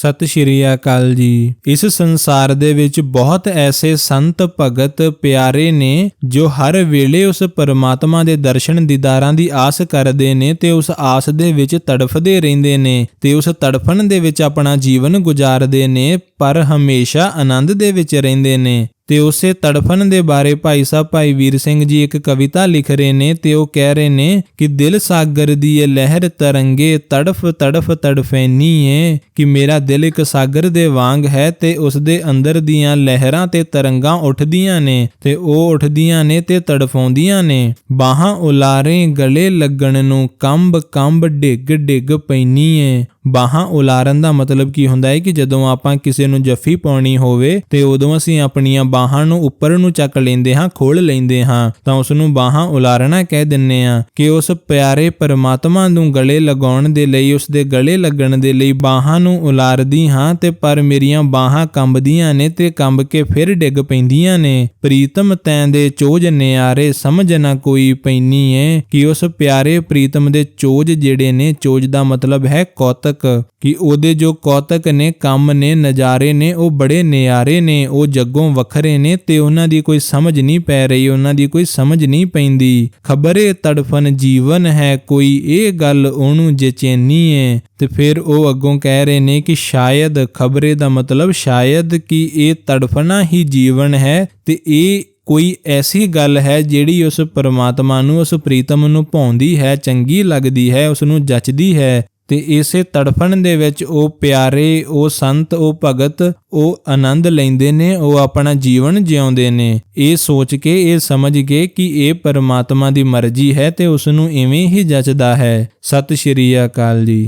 ਸਤਿ ਸ਼੍ਰੀ ਅਕਾਲ ਜੀ। ਇਸ ਸੰਸਾਰ ਦੇ ਵਿੱਚ ਬਹੁਤ ਐਸੇ ਸੰਤ, ਭਗਤ, ਪਿਆਰੇ ਨੇ ਜੋ ਹਰ ਵੇਲੇ ਉਸ ਪਰਮਾਤਮਾ ਦੇ ਦਰਸ਼ਨ ਦੀਦਾਰਾਂ ਦੀ ਆਸ ਕਰਦੇ ਨੇ ਤੇ ਉਸ ਆਸ ਦੇ ਵਿੱਚ ਤੜਫਦੇ ਰਹਿੰਦੇ ਨੇ ਤੇ ਉਸ ਤੜਫਣ ਦੇ ਵਿੱਚ ਆਪਣਾ ਜੀਵਨ ਗੁਜ਼ਾਰਦੇ ਨੇ, ਪਰ ਹਮੇਸ਼ਾ ਆਨੰਦ ਦੇ ਵਿੱਚ ਰਹਿੰਦੇ ਨੇ। ਤੇ ਉਸੇ ਤੜਫਣ ਦੇ ਬਾਰੇ ਭਾਈ ਸਾਹਿਬ ਭਾਈ ਵੀਰ ਸਿੰਘ ਜੀ ਇੱਕ ਕਵਿਤਾ ਲਿਖ ਰਹੇ ਨੇ ਤੇ ਉਹ ਕਹਿ ਰਹੇ ਨੇ ਕਿ ਦਿਲ ਸਾਗਰ ਦੀ ਇਹ ਲਹਿਰ ਤਰੰਗੇ ਤੜਫ ਤੜਫ ਤੜਫੈਨੀ ਏ ਕਿ ਮੇਰਾ ਦਿਲ ਇੱਕ ਸਾਗਰ ਦੇ ਵਾਂਗ ਹੈ ਤੇ ਉਸ ਦੇ ਅੰਦਰ ਦੀਆਂ ਲਹਿਰਾਂ ਤੇ ਤਰੰਗਾਂ ਉੱਠਦੀਆਂ ਨੇ ਤੇ ਉਹ ਉੱਠਦੀਆਂ ਨੇ ਤੇ ਤੜਫਾਉਂਦੀਆਂ ਨੇ। ਬਾਹਾਂ ਉਲਾਰੇ ਗਲੇ ਲੱਗਣ ਨੂੰ ਕੰਬ ਕੰਬ ਡਿੱਗ ਡਿੱਗ ਪੈਣੀ ਏ ਬਾਹਾਂ ਉਲਾਰਨ ਦਾ ਮਤਲਬ ਕੀ ਹੁੰਦਾ ਹੈ ਕਿ ਜਦੋਂ ਆਪਾਂ ਕਿਸੇ ਨੂੰ ਜੱਫੀ ਪਾਉਣੀ ਹੋਵੇ ਤੇ ਉਦੋਂ ਅਸੀਂ ਆਪਣੀਆਂ ਬਾਹਾਂ ਨੂੰ ਉੱਪਰ ਨੂੰ ਚੱਕ ਲੈਂਦੇ ਹਾਂ ਖੋਲ ਲੈਂਦੇ ਹਾਂ, ਤਾਂ ਉਸ ਨੂੰ ਬਾਹਾਂ ਉਲਾਰਨਾ ਕਹਿ ਦਿੰਨੇ ਆ ਕਿ ਉਸ ਪਿਆਰੇ ਪਰਮਾਤਮਾ ਨੂੰ ਗਲੇ ਲਗਾਉਣ ਦੇ ਲਈ ਉਸ ਦੇ ਗਲੇ ਲੱਗਣ ਦੇ ਲਈ ਬਾਹਾਂ ਨੂੰ ਉਲਾਰਦੀ ਹਾਂ ਤੇ ਪਰ ਮੇਰੀਆਂ ਬਾਹਾਂ ਕੰਬਦੀਆਂ ਨੇ ਤੇ ਕੰਬ ਕੇ ਫਿਰ ਡਿੱਗ ਪੈਂਦੀਆਂ ਨੇ। ਪ੍ਰੀਤਮ ਤੈਂ ਦੇ ਚੋਜ ਨਿਆਰੇ ਸਮਝ ਨਾ ਕੋਈ ਪੈਣੀ ਏ ਕਿ ਉਸ ਪਿਆਰੇ ਪ੍ਰੀਤਮ ਦੇ ਚੋਜ ਜਿਹੜੇ ਨੇ, ਚੋਜ ਦਾ ਮਤਲਬ ਹੈ ਕੌਤਕ ਕਿ ਉਹਦੇ ਜੋ ਕੌਤਕ ਨੇ, ਕੰਮ ਨੇ, ਨਜ਼ਾਰੇ ਨੇ, ਉਹ ਬੜੇ ਨਿਆਰੇ ਨੇ, ਉਹ ਜੱਗੋਂ ਵੱਖਰੇ ਨੇ ਤੇ ਉਹਨਾਂ ਦੀ ਕੋਈ ਸਮਝ ਨਹੀਂ ਪੈ ਰਹੀ, ਉਹਨਾਂ ਦੀ ਕੋਈ ਸਮਝ ਨਹੀਂ ਪੈਂਦੀ। ਖਬਰੇ ਤੜਫਨ ਜੀਵਨ ਹੈ, ਕੋਈ ਇਹ ਗੱਲ ਉਹਨੂੰ ਜਚੈਨੀ ਏ। ਤੇ ਫਿਰ ਉਹ ਅੱਗੋਂ ਕਹਿ ਰਹੇ ਨੇ ਕਿ ਸ਼ਾਇਦ, ਖਬਰੇ ਦਾ ਮਤਲਬ ਸ਼ਾਇਦ ਕਿ ਇਹ ਤੜਫਣਾ ਹੀ ਜੀਵਨ ਹੈ ਤੇ ਇਹ ਕੋਈ ਐਸੀ ਗੱਲ ਹੈ ਜਿਹੜੀ ਉਸ ਪਰਮਾਤਮਾ ਨੂੰ, ਉਸ ਪ੍ਰੀਤਮ ਨੂੰ ਭਾਉਂਦੀ ਹੈ, ਚੰਗੀ ਲੱਗਦੀ ਹੈ, ਉਸ ਨੂੰ ਜਚਦੀ ਹੈ। ਤੇ ਇਸੇ ਤੜਫਣ ਦੇ ਵਿੱਚ ਉਹ ਪਿਆਰੇ, ਉਹ ਸੰਤ, ਉਹ ਭਗਤ, ਉਹ ਆਨੰਦ ਲੈਂਦੇ ਨੇ, ਉਹ ਆਪਣਾ ਜੀਵਨ ਜਿਉਂਦੇ ਨੇ। ਇਹ ਸੋਚ ਕੇ, ਇਹ ਸਮਝ ਕੇ ਕਿ ਇਹ ਪਰਮਾਤਮਾ ਦੀ ਮਰਜ਼ੀ ਹੈ ਤੇ ਉਸ ਨੂੰ ਇਵੇਂ ਹੀ ਜਚਦਾ ਹੈ। ਸਤਿ ਸ਼੍ਰੀ ਅਕਾਲ ਜੀ।